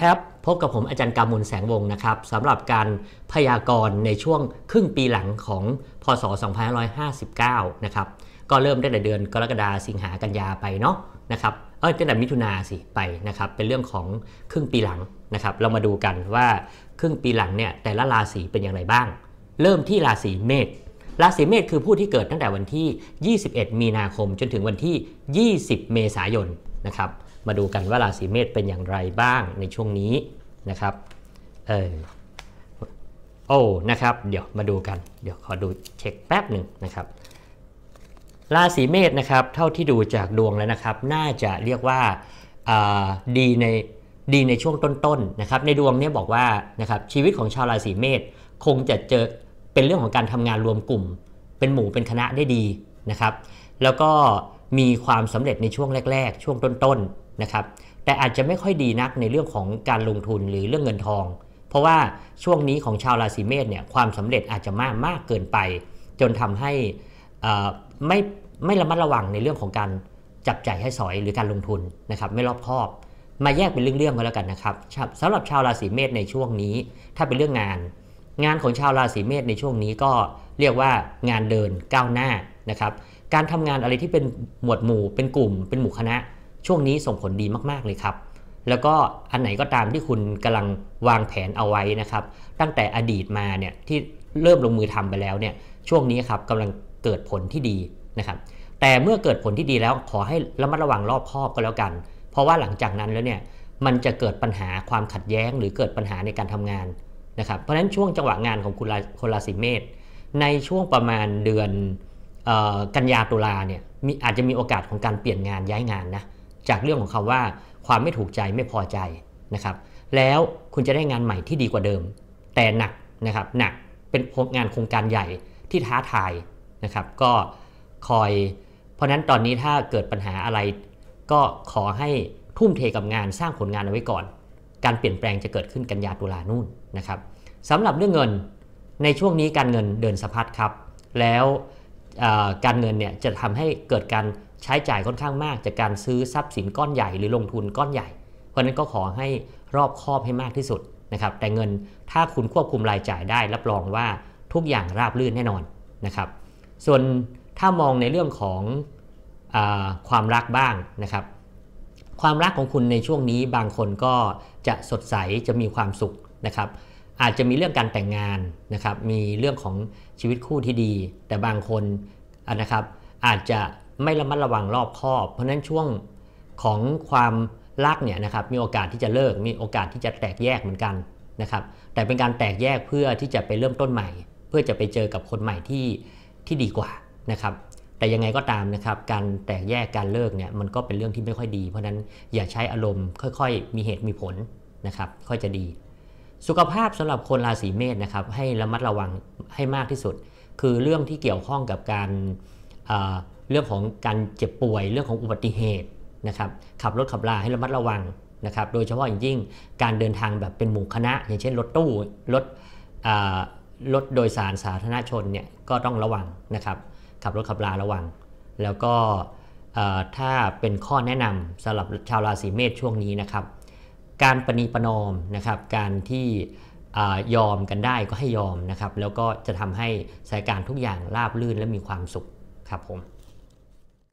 ครับ พบกับผมอาจารย์กามุลแสงวงศ์นะครับสำหรับการพยากรณ์ในช่วงครึ่งปีหลังของพศ 2559 นะครับก็เริ่มได้แต่เดือนกรกฎาสิงหากันยาไปเนาะนะครับเออตั้งแต่มิถุนาสิไปนะครับเป็นเรื่องของครึ่งปีหลังนะครับเรามาดูกันว่าครึ่งปีหลังเนี่ยแต่ละราศีเป็นอย่างไรบ้าง เริ่มที่ราศีเมษราศีเมษคือผู้ที่เกิดตั้งแต่วันที่ 21 มีนาคมจนถึงวันที่ 20 เมษายนนะครับ มาดูกันว่าราศีเมษเป็นอย่างไรบ้างในช่วงนี้นะครับ เออโอ้นะครับ เดี๋ยวมาดูกัน เดี๋ยวขอดูเช็คแป๊บหนึ่งนะครับ ราศีเมษนะครับ เท่าที่ดูจากดวงแล้วนะครับ น่าจะเรียกว่าดีในดีในช่วงต้นๆนะครับ ในดวงนี้บอกว่านะครับชีวิตของชาวราศีเมษคงจะเจอเป็นเรื่องของการทำงานรวมกลุ่ม เป็นหมู่เป็นคณะได้ดีนะครับ แล้วก็มีความสำเร็จในช่วงแรก ๆ ช่วงต้นๆ นะครับแต่อาจจะไม่ค่อยดีนักในเรื่องของการลงทุนหรือเรื่องเงินทอง เพราะว่าช่วงนี้ของชาวราศีเมษเนี่ยความสำเร็จอาจจะมากมากเกินไป จนทำให้ไม่ไม่ระมัดระวังในเรื่องของการจับจ่ายให้สอยหรือการลงทุนนะครับไม่รอบคอบ มาแยกเป็นเรื่องๆกันแล้วกันนะครับสำหรับชาวราศีเมษในช่วงนี้ ถ้าเป็นเรื่องงาน งานของชาวราศีเมษในช่วงนี้ก็เรียกว่างานเดินก้าวหน้านะครับการทำงานอะไรที่เป็นหมวดหมู่เป็นกลุ่มเป็นหมู่คณะ ช่วงนี้ส่งผลดีมากๆเลยครับ แล้วก็อันไหนก็ตามที่คุณกำลังวางแผนเอาไว้นะครับ ตั้งแต่อดีตมาเนี่ยที่เริ่มลงมือทำไปแล้วเนี่ยช่วงนี้ครับกำลังเกิดผลที่ดีนะครับแต่เมื่อเกิดผลที่ดีแล้วขอให้ระมัดระวังรอบคอบก็แล้วกัน เพราะว่าหลังจากนั้นแล้วเนี่ยมันจะเกิดปัญหาความขัดแย้งหรือเกิดปัญหาในการทำงานนะครับเพราะฉะนั้นช่วงจังหวะงานของคุณคนราศีเมษในช่วงประมาณเดือนกันยาตุลาเนี่ยมีอาจจะมีโอกาสของการเปลี่ยนงานย้ายงานนะ จากเรื่องของคำว่าความไม่ถูกใจไม่พอใจนะครับ แล้วคุณจะได้งานใหม่ที่ดีกว่าเดิม แต่หนักนะครับหนักเป็นงานโครงการใหญ่ที่ท้าทายนะครับ ก็คอย เพราะนั้นตอนนี้ถ้าเกิดปัญหาอะไร ก็ขอให้ทุ่มเทกับงานสร้างผลงานเอาไว้ก่อน การเปลี่ยนแปลงจะเกิดขึ้นกันยาตุลานู่นนะครับสำหรับเรื่องเงินในช่วงนี้การเงินเดินสะพัดครับ แล้ว การเงินเนี่ยจะทำให้เกิดการใช้จ่ายค่อนข้างมาก จากการซื้อทรัพย์สินก้อนใหญ่หรือลงทุนก้อนใหญ่ เพราะนั้นก็ขอให้รอบคอบให้มากที่สุดนะครับแต่เงินถ้าคุณควบคุมรายจ่ายได้ รับรองว่าทุกอย่างราบรื่นแน่นอนนะครับส่วนถ้ามองในเรื่องของอความรักบ้างนะครับ ความรักของคุณในช่วงนี้บางคนก็จะสดใสจะมีความสุขนะครับ อาจจะมีเรื่องการแต่งงานนะครับมีเรื่องของชีวิตคู่ที่ดี แต่บางคนนะครับอาจจะไม่ระมัดระวังรอบคอบ เพราะนั้นช่วงของความรักเนี่ยนะครับมีโอกาสที่จะเลิกมีโอกาสที่จะแตกแยกเหมือนกันนะครับแต่เป็นการแตกแยกเพื่อที่จะไปเริ่มต้นใหม่ เพื่อจะไปเจอกับคนใหม่ที่ที่ดีกว่านะครับแต่ยังไงก็ตามนะครับการแตกแยกการเลิกเนี่ยมันก็เป็นเรื่องที่ไม่ค่อยดี เพราะนั้นอย่าใช้อารมณ์ค่อย ๆ มีเหตุมีผลนะครับค่อยจะดี สุขภาพสำหรับคนราศีเมษนะครับให้ระมัดระวังให้มากที่สุด คือเรื่องที่เกี่ยวข้องกับการเรื่องของการเจ็บป่วย เรื่องของอุบัติเหตุนะครับขับรถขับราให้ระมัดระวังนะครับโดยเฉพาะอย่างยิ่งการเดินทางแบบเป็นหมู่คณะ อย่างเช่นรถตู้รถรถโดยสารสาธารณชนเนี่ยก็ต้องระวังนะครับขับรถขับราระวัง แล้วก็ถ้าเป็นข้อแนะนำสำหรับชาวราศีเมษช่วงนี้นะครับ การปณีประนอมนะครับการที่ยอมกันได้ก็ให้ยอมนะครับแล้วก็จะทำให้สถานการณ์ทุกอย่างราบรื่นและมีความสุขครับผม